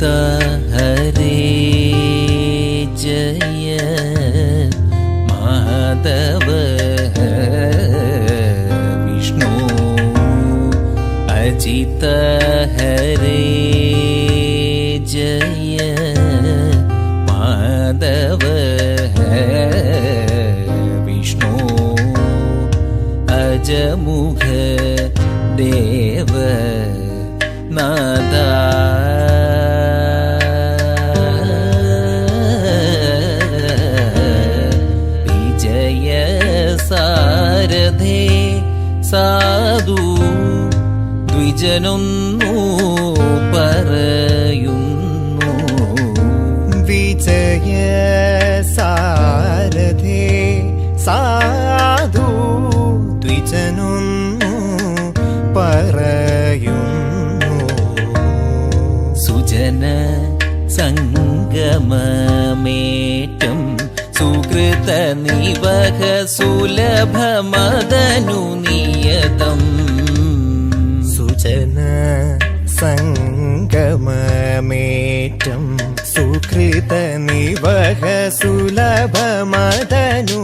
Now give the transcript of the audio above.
त हरि जय। माधव विष्णु अजीत हरि जय। माधव विष्णु अजमुख देव नादा। സാധു ദ്വിജനൊന്നു പറയുന്നു. വിജയ സാരഥേ സാധു ദ്വിജനൊന്നു പറയുന്നു. സുജന സംഗമമേറ്റം സുകൃത നിവഹ സുലഭമദനു നിയതം സംഗമമേറ്റം. സുഹൃത നിവഹ സുലഭമതനു